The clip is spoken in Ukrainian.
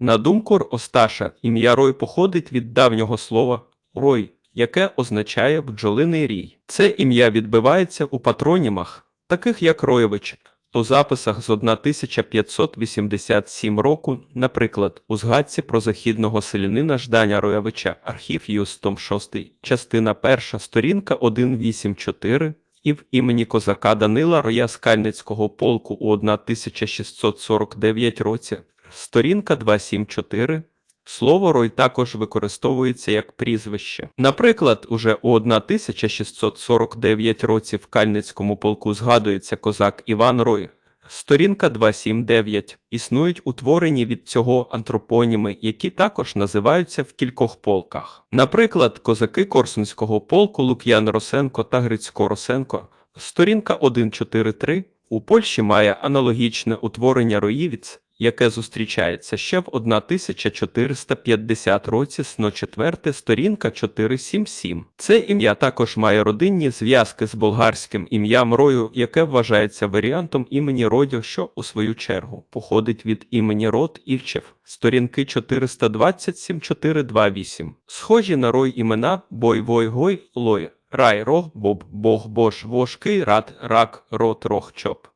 На думку Осташа, ім'я Рой походить від давнього слова рой, яке означає бджолиний рій. Це ім'я відбивається у патронімах, таких як Ройович, у записах з 1587 року, наприклад, у згадці про західного селянина Жданя Роявича, архів Юс, том 6, частина 1, сторінка 184, і в імені козака Данила Роя Скальницького полку у 1649 році, сторінка 274, Слово рой також використовується як прізвище. Наприклад, уже у 1649 році в Кальницькому полку згадується козак Іван Рой. Сторінка 279. Існують утворені від цього антропоніми, які також називаються в кількох полках. Наприклад, козаки Корсунського полку Лук'ян Росенко та Грицько Росенко. Сторінка 143. У Польщі має аналогічне утворення роївіць, яке зустрічається ще в 1450 році сно 4 сторінка 477. Це ім'я також має родинні зв'язки з болгарським ім'ям Рою, яке вважається варіантом імені Родю, що у свою чергу походить від імені Род Івчев. Сторінки 427-428. Схожі на рой імена Бой Вой Гой Лой. Рай, рог, боб, бог, бош, вошкий, рад, рак, рот, рог, чоп.